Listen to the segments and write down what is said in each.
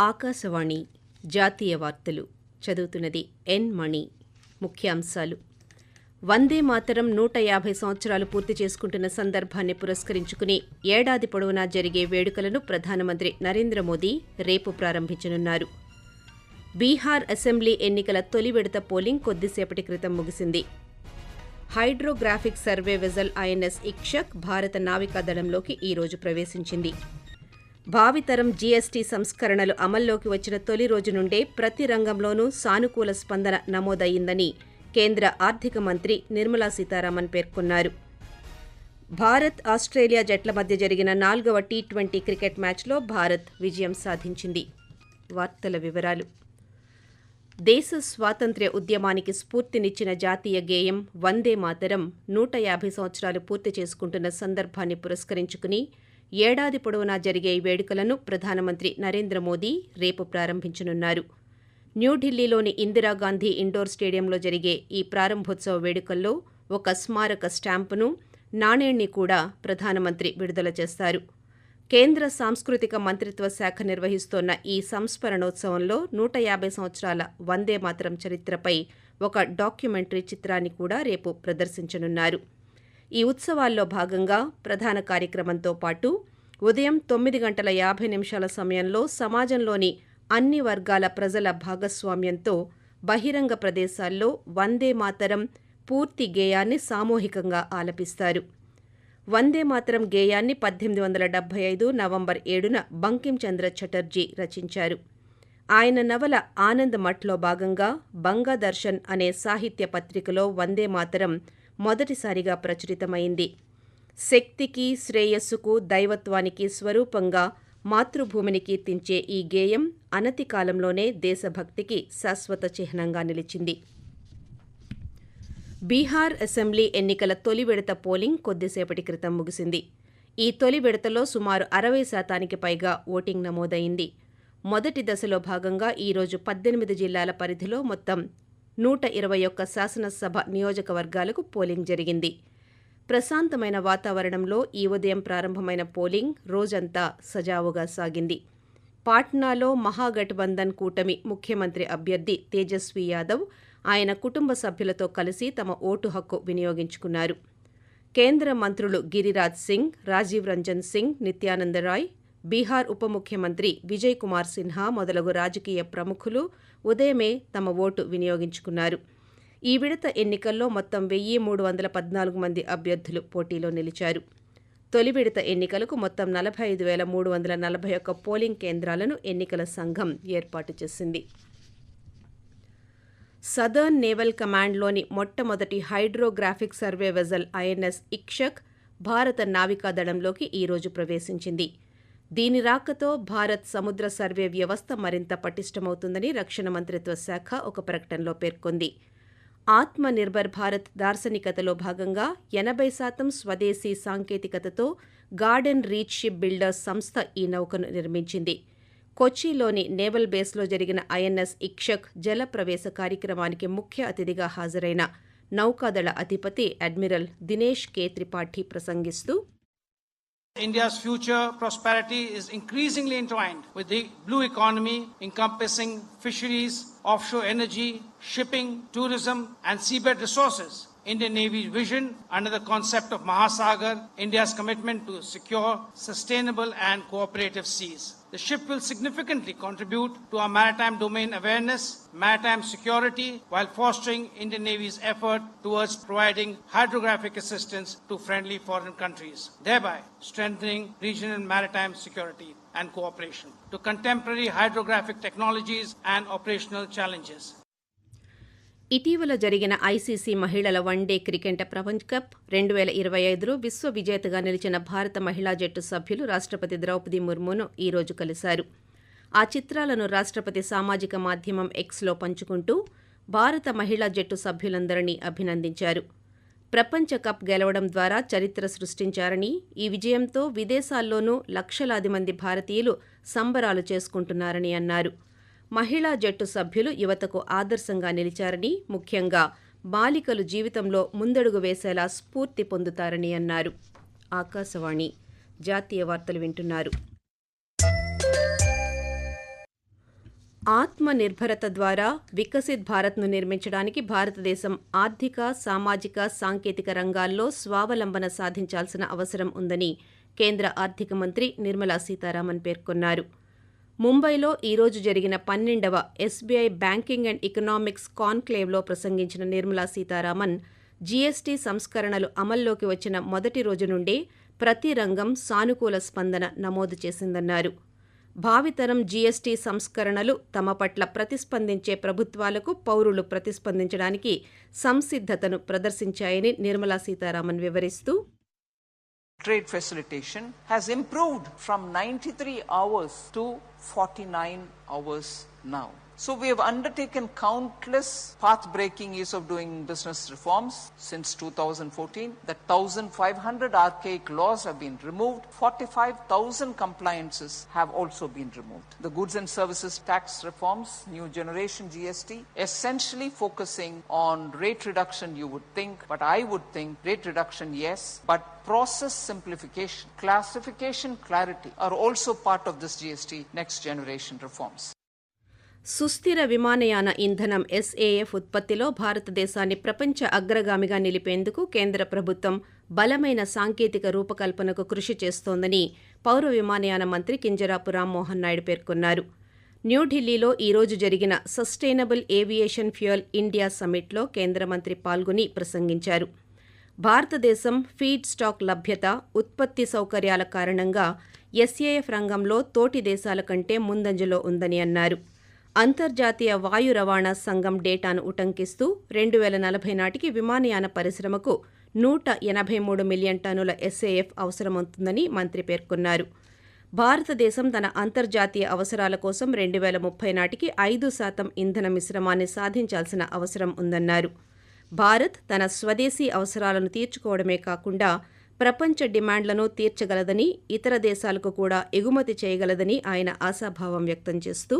ఆకాశవాణి జాతీయ వార్తలు చదువుతున్నది ఎన్ మణి. ముఖ్యాంశాలు. వందే మాతరం నూట యాభై సంవత్సరాలు పూర్తి చేసుకుంటున్న సందర్భాన్ని పురస్కరించుకుని ఏడాది పొడవునా జరిగే వేడుకలను ప్రధానమంత్రి నరేంద్ర మోదీ రేపు ప్రారంభించనున్నారు. బీహార్ అసెంబ్లీ ఎన్నికల తొలి విడత పోలింగ్ కొద్దిసేపటి క్రితం ముగిసింది. Hydrographic survey vessel INS Ikshak భారత నావికాదళంలోకి ఈ రోజు ప్రవేశించింది. భావితరం జీఎస్టీ సంస్కరణలు అమల్లోకి వచ్చిన తొలి రోజు నుండే ప్రతి రంగంలోనూ సానుకూల స్పందన నమోదయ్యిందని కేంద్ర ఆర్థిక మంత్రి నిర్మలా సీతారామన్ పేర్కొన్నారు. భారత్ ఆస్ట్రేలియా జట్ల మధ్య జరిగిన నాలుగవ టీ ట్వంటీ క్రికెట్ మ్యాచ్లో భారత్ విజయం సాధించింది. వార్తల వివరాలు. దేశ స్వాతంత్ర్య ఉద్యమానికి స్ఫూర్తినిచ్చిన జాతీయ గేయం వందే మాతరం నూట యాభై సంవత్సరాలు పూర్తి చేసుకుంటున్న సందర్భాన్ని పురస్కరించుకుని ఏడాది పొడవునా జరిగే ఈ వేడుకలను ప్రధానమంత్రి నరేంద్ర మోదీ రేపు ప్రారంభించనున్నారు. న్యూఢిల్లీలోని ఇందిరాగాంధీ ఇండోర్ స్టేడియంలో జరిగే ఈ ప్రారంభోత్సవ వేడుకల్లో ఒక స్మారక స్టాంపును నాణేణ్ణి కూడా ప్రధానమంత్రి విడుదల చేస్తారు. కేంద్ర సాంస్కృతిక మంత్రిత్వ శాఖ నిర్వహిస్తోన్న ఈ సంస్మరణోత్సవంలో నూట యాభై సంవత్సరాల వందే మాతరం చరిత్రపై ఒక డాక్యుమెంటరీ చిత్రాన్ని కూడా రేపు ప్రదర్శించనున్నారు. ఈ ఉత్సవాల్లో భాగంగా ప్రధాన కార్యక్రమంతో పాటు ఉదయం తొమ్మిది గంటల యాభై నిమిషాల సమయంలో సమాజంలోని అన్ని వర్గాల ప్రజల భాగస్వామ్యంతో బహిరంగ ప్రదేశాల్లో వందే మాతరం పూర్తి గేయాన్ని సామూహికంగా ఆలపిస్తారు. వందే మాతరం గేయాన్ని పద్దెనిమిది వందల డెబ్బై ఐదు నవంబర్ ఏడున బంకిం చంద్ర చటర్జీ రచించారు. ఆయన నవల ఆనంద్ మఠ్లో భాగంగా బంగదర్శన్ అనే సాహిత్య పత్రికలో వందే మాతరం మొదటిసారిగా ప్రచురితమైంది. శక్తికి శ్రేయస్సుకు దైవత్వానికి స్వరూపంగా మాతృభూమిని కీర్తించే ఈ గేయం అనతి కాలంలోనే దేశభక్తికి శాశ్వత చిహ్నంగా నిలిచింది. బీహార్ అసెంబ్లీ ఎన్నికల తొలి విడత పోలింగ్ కొద్దిసేపటి క్రితం ముగిసింది. ఈ తొలి విడతలో సుమారు అరవై శాతానికి పైగా ఓటింగ్ నమోదైంది. మొదటి దశలో భాగంగా ఈరోజు పద్దెనిమిది జిల్లాల పరిధిలో మొత్తం నూట ఇరవై ఒక్క శాసనసభ నియోజకవర్గాలకు పోలింగ్ జరిగింది. ప్రశాంతమైన వాతావరణంలో ఈ ఉదయం ప్రారంభమైన పోలింగ్ రోజంతా సజావుగా సాగింది. పాట్నాలో మహాగఠబంధన్ కూటమి ముఖ్యమంత్రి అభ్యర్థి తేజస్వి యాదవ్ ఆయన కుటుంబ సభ్యులతో కలిసి తమ ఓటు హక్కు వినియోగించుకున్నారు. కేంద్ర మంత్రులు గిరిరాజ్ సింగ్ రాజీవ్ రంజన్ సింగ్ నిత్యానంద రాయ్ బీహార్ ఉప ముఖ్యమంత్రి విజయ్ కుమార్ సిన్హా మొదలగు రాజకీయ ప్రముఖులు ఉదయమే తమ ఓటు వినియోగించుకున్నారు. ఈ విడత ఎన్నికల్లో మొత్తం వెయ్యి మూడు వందల పద్నాలుగు మంది అభ్యర్థులు పోటీలో నిలిచారు. తొలి విడత ఎన్నికలకు మొత్తం నలభై ఐదు వేల మూడు వందల నలభై ఒక్క పోలింగ్ కేంద్రాలను ఎన్నికల సంఘం ఏర్పాటు చేసింది. సదర్న్ నేవల్ కమాండ్లోని మొట్టమొదటి hydrographic survey vessel INS Ikshak భారత నావికాదళంలోకి ఈరోజు ప్రవేశించింది. దీని రాకతో భారత్ సముద్ర సర్వే వ్యవస్థ మరింత పటిష్టమవుతుందని రక్షణ మంత్రిత్వ శాఖ ఒక ప్రకటనలో పేర్కొంది. ఆత్మ నిర్భర్ భారత్ దార్శనికతలో భాగంగా ఎనభై శాతం స్వదేశీ సాంకేతికతతో గార్డెన్ రీచ్ షిప్ బిల్డర్స్ సంస్థ ఈ నౌకను నిర్మించింది. కొచ్చిలోని నేవల్ బేస్లో జరిగిన ఐఎన్ఎస్ ఇక్షక్ జల ప్రవేశ కార్యక్రమానికి ముఖ్య అతిథిగా హాజరైన నౌకాదళ అధిపతి అడ్మిరల్ దినేష్ కే త్రిపాఠి ప్రసంగిస్తూ India's future prosperity is increasingly entwined with the blue economy encompassing fisheries, offshore energy, shipping, tourism, and seabed resources. Indian Navy's vision under the concept of Mahasagar, India's commitment to secure, sustainable, and cooperative seas. The ship will significantly contribute to our maritime domain awareness, maritime security, while fostering Indian Navy's effort towards providing hydrographic assistance to friendly foreign countries, thereby strengthening regional maritime security and cooperation to contemporary hydrographic technologies and operational challenges. ఇటీవల జరిగిన ICC మహిళల one day cricket ప్రపంచ cup రెండు వేల ఇరవై ఐదులో విశ్వ విజేతగా నిలిచిన భారత మహిళా జట్టు సభ్యులు రాష్ట్రపతి ద్రౌపది ముర్మును ఈ రోజు కలిశారు. ఆ చిత్రాలను రాష్ట్రపతి సామాజిక మాధ్యమం ఎక్స్లో పంచుకుంటూ భారత మహిళా జట్టు సభ్యులందరినీ అభినందించారు. ప్రపంచ కప్ గెలవడం ద్వారా చరిత్ర సృష్టించారని ఈ విజయంతో విదేశాల్లోనూ లక్షలాది మంది భారతీయులు సంబరాలు చేసుకుంటున్నారని అన్నారు. మహిళా జట్టు సభ్యులు యువతకు ఆదర్శంగా నిలిచారని ముఖ్యంగా బాలికలు జీవితంలో ముందడుగు వేసేలా స్ఫూర్తి పొందుతారని అన్నారు. ఆకాశవాణి జాతీయ వార్తలు వింటున్నారు. ఆత్మ నిర్భరత ద్వారా వికసిత్ భారత్ను నిర్మించడానికి భారతదేశం ఆర్థిక సామాజిక సాంకేతిక రంగాల్లో స్వావలంబన సాధించాల్సిన అవసరం ఉందని కేంద్ర ఆర్థిక మంత్రి నిర్మలా సీతారామన్ పేర్కొన్నారు. ముంబైలో ఈరోజు జరిగిన పన్నెండవ ఎస్బీఐ బ్యాంకింగ్ అండ్ ఎకనామిక్స్ కాన్క్లేవ్లో ప్రసంగించిన నిర్మలా సీతారామన్ జీఎస్టీ సంస్కరణలు అమల్లోకి వచ్చిన మొదటి రోజు నుండే ప్రతి రంగం సానుకూల స్పందన నమోదు చేసిందన్నారు. భావితరం జీఎస్టీ సంస్కరణలు తమ పట్ల ప్రతిస్పందించే ప్రభుత్వాలకు పౌరులు ప్రతిస్పందించడానికి సంసిద్ధతను ప్రదర్శించాయని నిర్మలా సీతారామన్ వివరిస్తూ trade facilitation has improved from 93 hours to 49 hours now. So we have undertaken countless path-breaking use of doing business reforms since 2014. The 1,500 archaic laws have been removed. 45,000 compliances have also been removed. The goods and services tax reforms, new generation GST, essentially focusing on rate reduction you would think, but I would think rate reduction yes, but process simplification, classification clarity are also part of this GST next generation reforms. సుస్థిర విమానయాన ఇంధనం SAF ఉత్పత్తిలో భారతదేశాన్ని ప్రపంచ అగ్రగామిగా నిలిపేందుకు కేంద్ర ప్రభుత్వం బలమైన సాంకేతిక రూపకల్పనకు కృషి చేస్తోందని పౌర విమానయాన మంత్రి కింజరాపు రామ్మోహన్ నాయుడు పేర్కొన్నారు. న్యూఢిల్లీలో ఈరోజు జరిగిన సస్టైనబుల్ ఏవియేషన్ ఫ్యూయల్ ఇండియా సమ్మిట్లో కేంద్ర మంత్రి పాల్గొని ప్రసంగించారు. భారతదేశం ఫీడ్ స్టాక్ లభ్యత ఉత్పత్తి సౌకర్యాల కారణంగా ఎస్ఏఎఫ్ రంగంలో తోటి దేశాల కంటే ముందంజలో ఉందని అన్నారు. అంతర్జాతీయ వాయు రవాణా సంఘం డేటాను ఉటంకిస్తూ రెండు వేల నలభై నాటికి విమానయాన పరిశ్రమకు నూట ఎనభై మూడు మిలియన్ టన్నుల ఎస్ఏఎఫ్ అవసరమవుతుందని మంత్రి పేర్కొన్నారు. భారతదేశం తన అంతర్జాతీయ అవసరాల కోసం రెండు వేల ముప్పై నాటికి ఐదు శాతం ఇంధన మిశ్రమాన్ని సాధించాల్సిన అవసరం ఉందన్నారు. భారత్ తన స్వదేశీ అవసరాలను తీర్చుకోవడమే కాకుండా ప్రపంచ డిమాండ్లను తీర్చగలదని ఇతర దేశాలకు కూడా ఎగుమతి చేయగలదని ఆయన ఆశాభావం వ్యక్తం చేస్తూ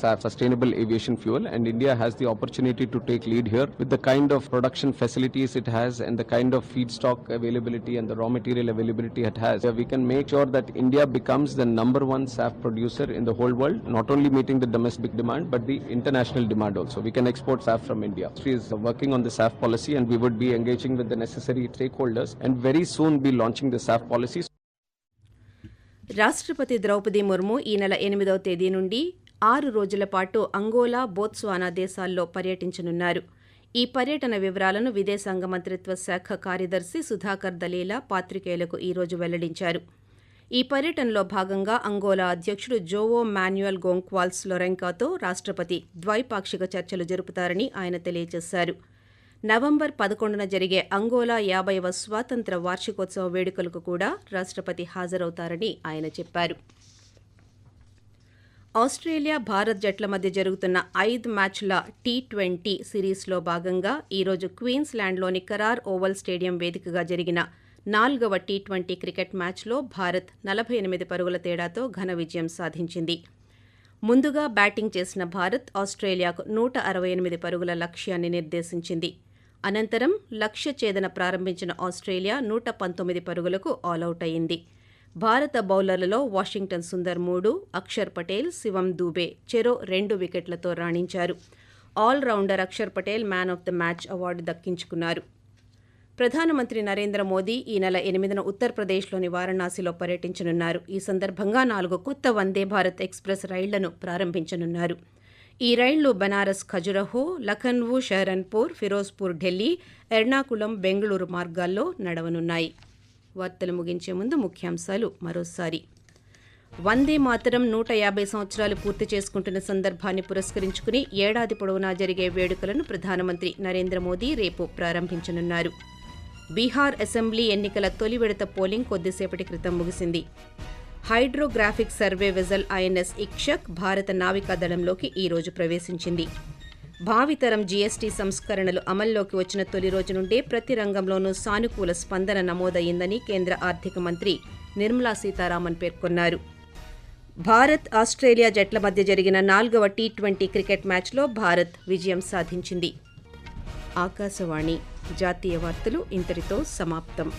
sustainable aviation fuel, and India has the opportunity to take lead here with the kind of production facilities it has and the kind of feedstock availability and the raw material availability it has. We can make sure that India becomes the number one SAF producer in the whole world, not only meeting the domestic demand but the international demand also. We can export SAF from India. Industry is working on the SAF policy and we would be engaging with the necessary stakeholders and very soon be launching the SAF policy. రాష్ట్రపతి ద్రౌపది ముర్ము ఈ నెల ఎనిమిదవ తేదీ నుండి ఆరు రోజుల పాటు Angola Botswana దేశాల్లో పర్యటించనున్నారు. ఈ పర్యటన వివరాలను విదేశాంగ మంత్రిత్వ శాఖ కార్యదర్శి సుధాకర్ దలీలా పాత్రికేయులకు ఈరోజు వెల్లడించారు. ఈ పర్యటనలో భాగంగా అంగోలా అధ్యక్షుడు జోవో మాన్యుయల్ గోంక్వాల్స్ లొరెంకాతో రాష్ట్రపతి ద్వైపాక్షిక చర్చలు జరుపుతారని ఆయన తెలియజేశారు. నవంబర్ పదకొండున జరిగే అంగోలా యాభైవ స్వాతంత్ర వార్షికోత్సవ వేడుకలకు కూడా రాష్ట్రపతి హాజరవుతారని ఆయన చెప్పారు. ఆస్ట్రేలియా భారత్ జట్ల మధ్య జరుగుతున్న ఐదు మ్యాచ్ల టీ ట్వంటీ సిరీస్లో భాగంగా ఈరోజు క్వీన్స్లాండ్లోని కరార్ ఓవల్ స్టేడియం వేదికగా జరిగిన నాలుగవ టీ ట్వంటీ క్రికెట్ మ్యాచ్లో భారత్ నలభై ఎనిమిది పరుగుల తేడాతో ఘన విజయం సాధించింది. ముందుగా బ్యాటింగ్ చేసిన భారత్ ఆస్ట్రేలియాకు నూట అరవై ఎనిమిది పరుగుల లక్ష్యాన్ని నిర్దేశించింది. అనంతరం లక్ష్య ఛేదన ప్రారంభించిన ఆస్ట్రేలియా నూట పంతొమ్మిది పరుగులకు ఆలౌట్ అయింది. భారత బౌలర్లలో వాషింగ్టన్ సుందర్ మూడు అక్షర్ పటేల్ శివం దూబే చెరో రెండు వికెట్లతో రాణించారు. Allrounder Axar Patel man of the match award దక్కించుకున్నారు. ప్రధానమంత్రి నరేంద్ర మోదీ ఈ నెల ఎనిమిదిన ఉత్తరప్రదేశ్లోని వారణాసిలో పర్యటించనున్నారు. ఈ సందర్భంగా నాలుగు కొత్త వందే భారత్ ఎక్స్ప్రెస్ రైళ్ళను ప్రారంభించనున్నారు. ఈ రైళ్ళు బనారస్ ఖజురహో లఖన్వు షహరన్పూర్ ఫిరోజ్పూర్ ఢిల్లీ ఎర్నాకుళం బెంగళూరు మార్గాల్లో నడవనున్నాయి. వార్తలు ముగించే ముందు ముఖ్యాంశాలు మరోసారి. వందే మాతరం నూట యాభై సంవత్సరాలు పూర్తి చేసుకుంటున్న సందర్భాన్ని పురస్కరించుకుని ఏడాది పొడవునా జరిగే వేడుకలను ప్రధానమంత్రి నరేంద్ర మోదీ రేపు ప్రారంభించనున్నారు. బీహార్ అసెంబ్లీ ఎన్నికల తొలి విడత పోలింగ్ కొద్దిసేపటి క్రితం ముగిసింది. Hydrographic survey vessel INS Ikshak భారత నావికాదళంలోకి ఈరోజు ఈ రోజు ప్రవేశించింది. భావితరం జీఎస్టీ సంస్కరణలు అమల్లోకి వచ్చిన తొలి రోజు నుండే ప్రతి రంగంలోనూ సానుకూల స్పందన నమోదయ్యిందని కేంద్ర ఆర్థిక మంత్రి నిర్మలా సీతారామన్ పేర్కొన్నారు. భారత్ ఆస్ట్రేలియా జట్ల మధ్య జరిగిన నాలుగవ టీ ట్వంటీ క్రికెట్ మ్యాచ్లో భారత్ విజయం సాధించింది. ఆకాశవాణి జాతీయ వార్తలు ఇంతటితో సమాప్తం.